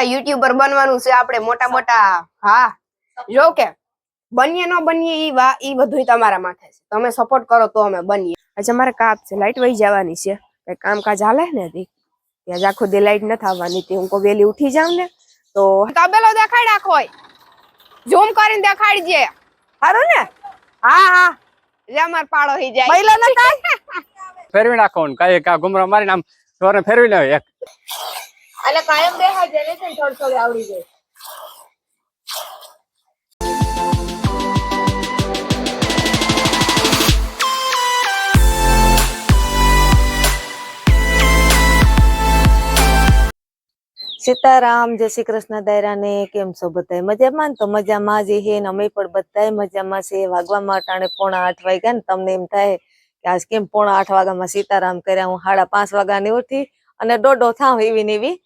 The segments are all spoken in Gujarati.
મોટા યુટ્યુબર બનવાનું છે આપણે મોટા મોટા, હા. જો કે, બનીએ ન બનીએ ઈ વા, ઈ બધું તમારા માથે છે. તમે સપોર્ટ કરો તો અમે બનીએ. આજે મારે કાપ છે લાઈટ વહી જવાની છે. કઈ કામકાજ હાલે ને તી ત્યાં આખો દે લાઈટ નથી આવવાની તે હું કો વેલી ઉઠી જાઉં ને, તો તબેલો દેખાડ રાખો ઝૂમ કરીને દેખાડજે. હારું ને? હા હા. જે અમાર પાડો હી જાય. પહેલા ન થાય? ફેરવી નાખો કાંઈ કા ગુમરા મારી નામ ફેરવી લે એક. એટલે કાયમ દેખાય છે ને થોડી આવડી જાય. સીતારામ, જય શ્રી કૃષ્ણ દાયરાને કેમ છો બધાય? મજામાં તો મજામાં જે હે ને અમે પણ બધાય મજામાં છે વાગવામાં અટાણે પોણા આઠ વાગ્યા ને તમને એમ થાય કે આજ કેમ પોણા આઠ વાગ્યામાં સીતારામ કર્યા? હું સાડા પાંચ વાગ્યાની ઉઠી અને દોઢો થાવ એવી ને એવી.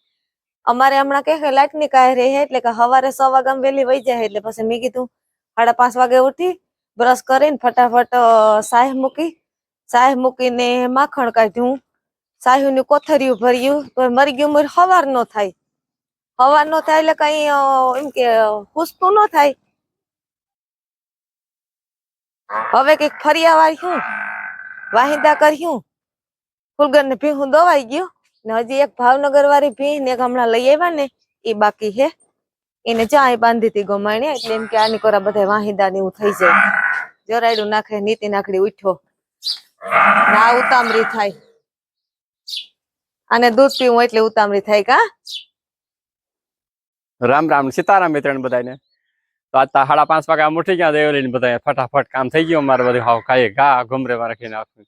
અમારે હમણાં કે લાઈટની કાંઈ રહે એટલે કે સવારે સો વાગ્યામાં વહેલી વહી જાય એટલે પછી મેં કીધું, સાડા પાંચ વાગે ઉઠી, બ્રશ કરીને ફટાફટ સાહેબ સાહ મૂકી, સાહ મૂકીને માખણ કાઢ્યું. સાહુની કોથરીયું ભર્યું તો મરી ગયું મરી સવાર નો થાય. સવાર નો થાય એટલે કઈ એમ કે હુસતું ન થાય. હવે કંઈક ફરિયા વાળ્યું વાહિંદા કર્યું. ફૂલગર ને ભીહું દવાઈ ગયું. ને હજી એક ભાવનગર વાળી ભી ને એક હમણાં લઈ આવ્યા ને, એ બાકી હે એને ચાય બાંધી હતી ગમાણી, એટલે એમ કે આની કોરા બધા વાહિદા ને થઈ જાય. જરાયડું નાખે, નીતિ નાખડી ઉઠ્યો ના ઉતામરી થાય. અને દૂધ પીવું એટલે ઉતામરી થાય કા? રામ રામ, સીતારામ મિત્રણ બધાને તો આજ સાડા પાંચ વાગે આમ ઉઠી ગયા દેવલી ને બધા ફટાફટ કામ થઈ ગયું મારે બધું. હાવ કાંઈ ગા ઘુમરે માં રાખીને આખું?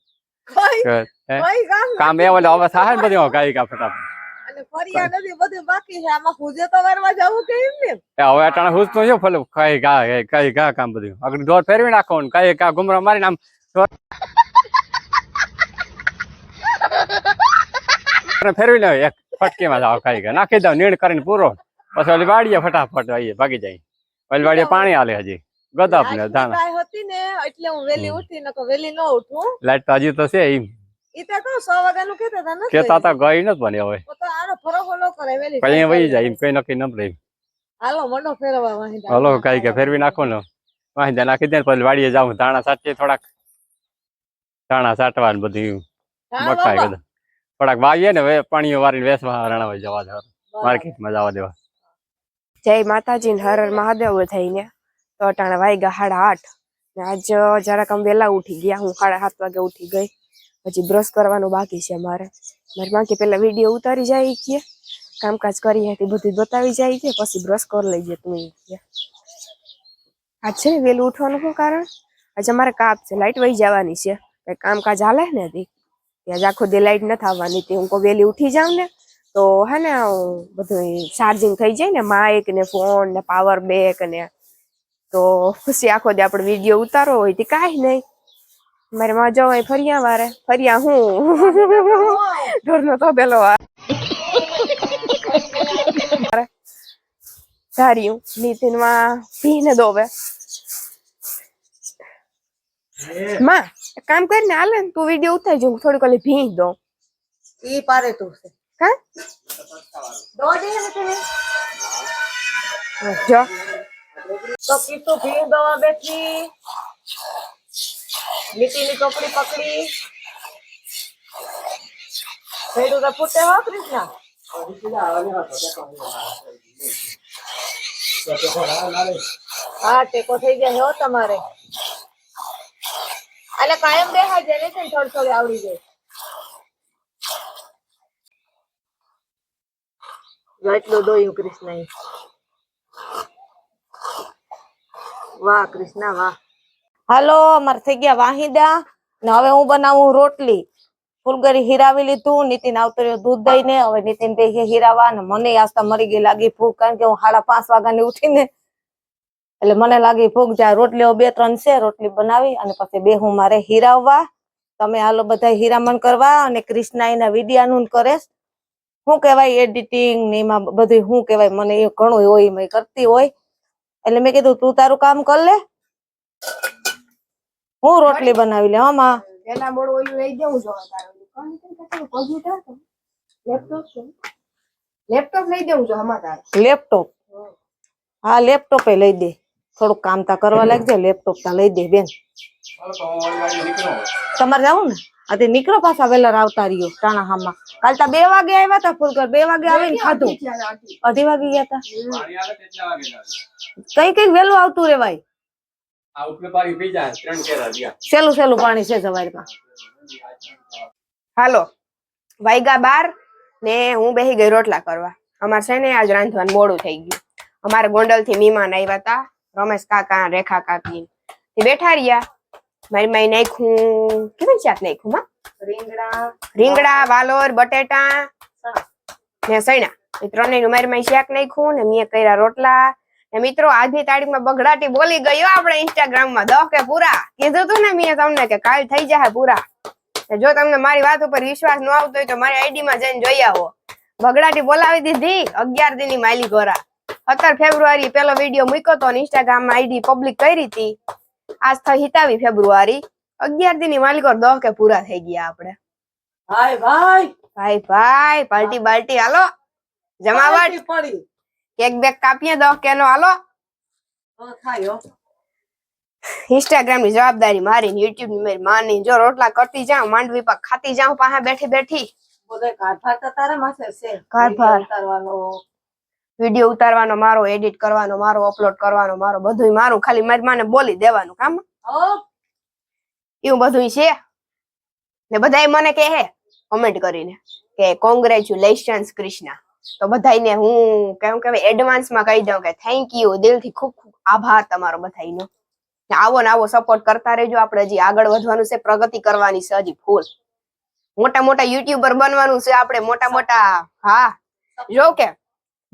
કામ એ ઓલે હવે થાય ને બધું હાવ કા ફટાફટ. અને ફરિયા નથી બધું બાકી છે. આમાં હુજે તો વારવા જવું કે ને હવે અટાણે હુસ તો છે ફલે કાંઈ ગા એ ગા કામ બધું. આગળ દોર ફેરવી નાખો ને કઈ કા ગુમરા મારી નામ ફેરવી લે એક ફટકીમાં જાવ કઈ ગા. નાખી દઉં નીણ કરીને પૂરો. પછી ઓલી વાડીએ ફટાફટ ભાગી જાય. ઓલી વાડીએ પાણી હાલે હજી. ગદપ ને ધાણા હતી ને એટલે હું વેલી ઉઠી ઉઠી નકર વેલી ન ઉઠું. લાઈટ તો હજી તો છે એમ. ઈ તો કહું સો વાગ્યાનું કેતા હતા ને કેતા હતા ગઈ નથી બને હવે. તો તો આનો ભરોસો ન કરે વેલી કઈ વહી જાય એમ કઈ નક્કી ન રહે હાલો મંડો ફેરવા વાહિંદા હલો કઈ કે ફેરવી નાખો ને. વાંધા નાખી દે ને પછી વાડીએ જાઉં ધાણા સાચીએ થોડાક. ધાણા સાટવા ને બધું મકાઈ બધા. થોડાક વાવીએ ને પાણીઓ વારીને વેસવા રણાવાઈ જવા દેવા માર્કેટમાં જવા દેવા. જય માતાજી ને હર હર મહાદેવ થઈને તો અટાણે વાગ્યા સાડા આઠ. ને આજ જરાક આમ વહેલા ઉઠી ગયા. હું સાડા સાત વાગે ઉઠી ગઈ. પછી બ્રશ કરવાનું બાકી છે મારે. મારી બાકી પેલા વીડિયો ઉતારી જાય કે. કામકાજ કરી હતી બધું બતાવી જાય કે, પછી બ્રશ કરી લઈએ તું ઈ કે. આજ છે ને વહેલું ઉઠવાનું શું કારણ? આજે અમારે કાપ છે લાઇટ વહી જવાની છે. કંઈ કામકાજ હાલે ને તી ત્યાં આખો દે લાઈટ નથી આવવાની. તે હું કો વહેલી ઉઠી જાઉં ને, તો હે ને બધું ચાર્જિંગ થઈ જાય ને, માઇક ને ફોન ને પાવર બેક ને તો પછી આખો દે આપણે વીડિયો ઉતારો હોય તે કાંઈ નહીં. મારે માં જવાય ફરિયા વારે. ફરિયા હું? ઢોરનો તો પેલો ધાર્યું. નીતિનમાં પીને દોવે. માં એક કામ કરીને હાલે ને તું વીડિયો ઉતારી જો થોડીક ઓલી ભીંજ દો ઈ પારે તું છે. હા દોડી હે તમે. જો તો કીટુ દવા બેઠી. લીટીની ચોપડી પકડી. ભેડું તો ફૂટે હો, કૃષ્ણ. હા, ટેકો થઈ જાય હો તમારે. એટલે કાયમ દેખાય જેને ને થોડી થોડી આવડી જાય. એટલું દોયું કૃષ્ણ વાહ, કૃષ્ણા વાહ. હાલો, અમારે થઈ ગયા વાહિદા. ને હવે હું બનાવું રોટલી. ફૂલગરી હીરાવી લીધું, નીતિન આવતો દૂધ દઈને. હવે નીતિન બે હીરાવા, ને મને આસ્તા મરી ગઈ લાગી ભૂખ, કારણ કે હું સાડા પાંચ વાગ્યાની ઉઠીને, એટલે મને લાગી ભૂખ જાય રોટલીઓ બે ત્રણ છે, રોટલી બનાવી અને પછી બે હું મારે હીરાવવા. તમે હાલો બધા હીરામણ કરવા અને કૃષ્ણા એના વિડિયાનું કરે. શું કહેવાય, એડિટિંગ ને એમાં બધું શું કહેવાય, મને એ ઘણું હોય, એમાં કરતી હોય. એટલે મેં કીધું તું તારું કામ કર લે. હું રોટલી બનાવી લે હમાં પેલા મોડું ઓલું લઈ જવું જોવા તારું. કોમ્પ્યુટર લેપટોપ છે. લેપટોપ લઈ દેવું જો હમાતાર લેપટોપ. હા. લેપટોપ લઈ દે. થોડુંક કામ તા કરવા લાગજે લેપટોપ તા લઈ દે બેન. તમારે જવું ને? આ તે નીકળો પાછા વેલા આવતા રહ્યો ટાણા હામાં. કાલ તા બે વાગે આવ્યા તા ફૂલકર બે વાગે આવીને ખાધું. અઢી વાગે ગયા તા. કઈ કઈ વેલું આવતું રેવાય? સેલું સેલું પાણી છે સવારમાં. હાલો વાયગા બાર ને હું બેહી ગઈ રોટલા કરવા. અમારે છે ને આજ રાંધવાનું મોડું થઈ ગયું. અમારે ગોંડલથી મહેમાન આવ્યા હતા રમેશ કાકા રેખા કાકી. બેઠા રહ્યા. મારી માઈ નાખું કેવી શાક નાખું માં રીંગણા રીંગણા વાલોર બટેટા ને સૈણા. એ ત્રણેયનું મારી માઈ શાક નાખ્યું ને મેં કર્યા રોટલા. ને મિત્રો આજની તારીખમાં બગડાટી બોલી ગયો આપણે ઇન્સ્ટાગ્રામમાં દહ કે પૂરા? કીધું તું ને મેં તમને કે કાલ થઈ જાય પૂરા. જો તમને મારી વાત ઉપર વિશ્વાસ ન આવતો હોય તો મારી આઈડી માં જઈને જોઈ આવો. બગડાટી બોલાવી દીધી અગિયાર દિનની માલી ગોરા સત્તર ફેબ્રુઆરી પેલો વીડિયો મૂક્યો તો ઇન્સ્ટાગ્રામમાં આઈડી પબ્લિક કરી હતી. આજ થઈ હિતાવી ફેબ્રુઆરી. અગિયાર દિનની માલિકો દહ કે પૂરા થઈ ગયા આપણે. ભાઈ ભાઈ! ભાઈ ભાઈ પાર્ટી બાલ્ટી હાલો. જમાવટ. પડી. કેક બેક કાપીએ દહ કેનો હાલો ઇન્સ્ટાગ્રામની જવાબદારી મારી યુટ્યુબની મારી માની જો રોટલા કરતી જાઉં માંડવી પાક ખાતી જાઉં પાસે બેઠી બેઠી. કારભાર તો તારા માથે છે. કારભાર. વીડિયો ઉતારવાનો મારો એડિટ કરવાનો મારો અપલોડ કરવાનો મારો બધું મારું. ખાલી મારી માને બોલી દેવાનું કામ? એવું બધું છે? ને બધા મને કે હે કોમેન્ટ કરીને કે કોંગ્રેચ્યુલેશન્સ કૃષ્ણા તો બધાને હું કેમ કે એડવાન્સમાં કહી દઉં કે થેન્ક યુ દિલથી ખૂબ ખૂબ આભાર તમારો બધાનો આવો ને આવો સપોર્ટ કરતા રહેજો. આપણે હજી આગળ વધવાનું છે પ્રગતિ કરવાની છે હજી ફૂલ મોટા મોટા યુટ્યુબર બનવાનું છે આપણે મોટા મોટા હા. જો કે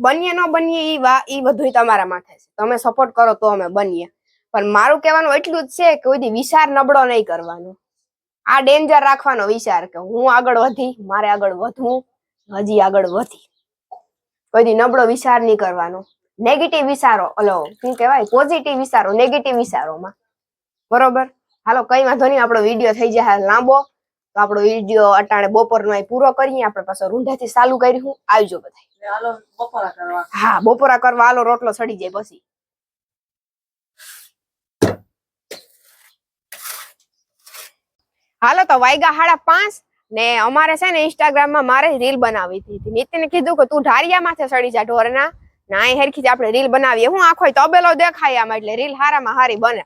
બનીએ, ન બનીએ એ વા એ બધું તમારા માથે છે. તમે સપોર્ટ કરો તો અમે બનીએ. પણ મારું કહેવાનું એટલું જ છે કે કોઈ વિચાર નબળો નહીં કરવાનો. આ ડેન્જર રાખવાનો વિચાર કે હું આગળ વધી, મારે આગળ વધવું, હજી આગળ વધી. કોઈ નબળો વિચાર નહીં કરવાનો. નેગેટિવ વિચારો, ઓલો, શું કહેવાય? પોઝિટિવ વિચારો નેગેટિવ વિચારોમાં. બરોબર? હાલો, કઈ વાંધો નહીં, આપણો વીડિયો થઈ જાય લાંબો. તો આપણો વીડિયો અટાણે બપોરનો અહીં પૂરો કરીએ આપણે પાછો રૂંઢેથી ચાલુ કર્યું. આવજો બધા હાલો હા બપોરા કરવા હાલો રોટલો સડી જાય પછી. હાલો તો વાયગા હાડા પાંચ ને અમારે છે ને ઇન્સ્ટાગ્રામમાં મારે રીલ બનાવી હતી. નીતિને કીધું કે તું ઢારિયા માથે સડી જા ઢોરના. ના એ હેરખી આપણે રીલ બનાવીએ. હું આખો તબેલો દેખાય આમાં એટલે રીલ હારામાં હારી બને.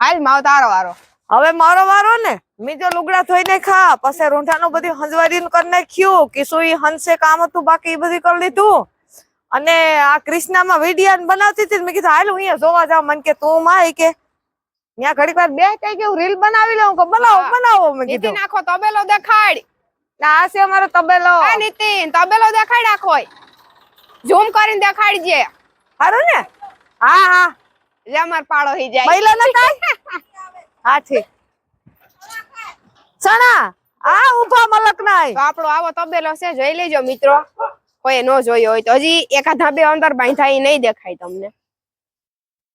હાલ માવ તારો વારો. હવે મારો વારો ને? બીજો લુગડા ધોઈને ખા પછી રૂંઠાનું બધું હંજવારીનું કરી નાખ્યું કિશોરી હંસે કામ હતું બાકી એ બધું કરી લીધું. અને આ ક્રિષ્નામાં વિડિયા બનાવતી હતી મેં કીધું હાલ હું અહીંયા જોવા જાઉં મને કે તું માં? કે ત્યાં ઘડીક વાર બે કઈ કે રીલ બનાવી લઉં. કે બનાવો બનાવો. મેં કીધું નાખો તબેલો દેખાડ. આ છે અમારો તબેલો. આ નીતિન તબેલો દેખાડ નાખો ઝૂમ કરીને દેખાડજે. સારું ને? હા હા. જે અમાર પાડો થઈ જાય. મહિલા હા ઠીક. સણા આ ઊભા મલક નાય. તો આપણો આવો તબેલો છે જોઈ લેજો મિત્રો. કોઈ નો જોયો હોય તો હજી એકાદા બે અંદર બાંધા ઈ નહીં દેખાય તમને.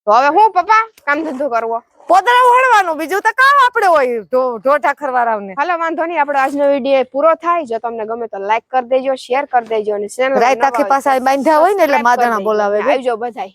તો હવે હું પપ્પા કામ ધંધો કરવો? પોદરા વળવાનું બીજું તો કામ આપણે હોય ઢોઢા ખરવારાવને. હાલો વાંધો નહીં આપણો આજનો વીડિયો પૂરો થાય. જો તમને ગમે તો લાઈક કરી દેજો શેર કરી દેજો અને ચેનલ રાત આખી પાસે બાંધ્યા હોય ને એટલે માદણા બોલાવે. આવજો બધાય.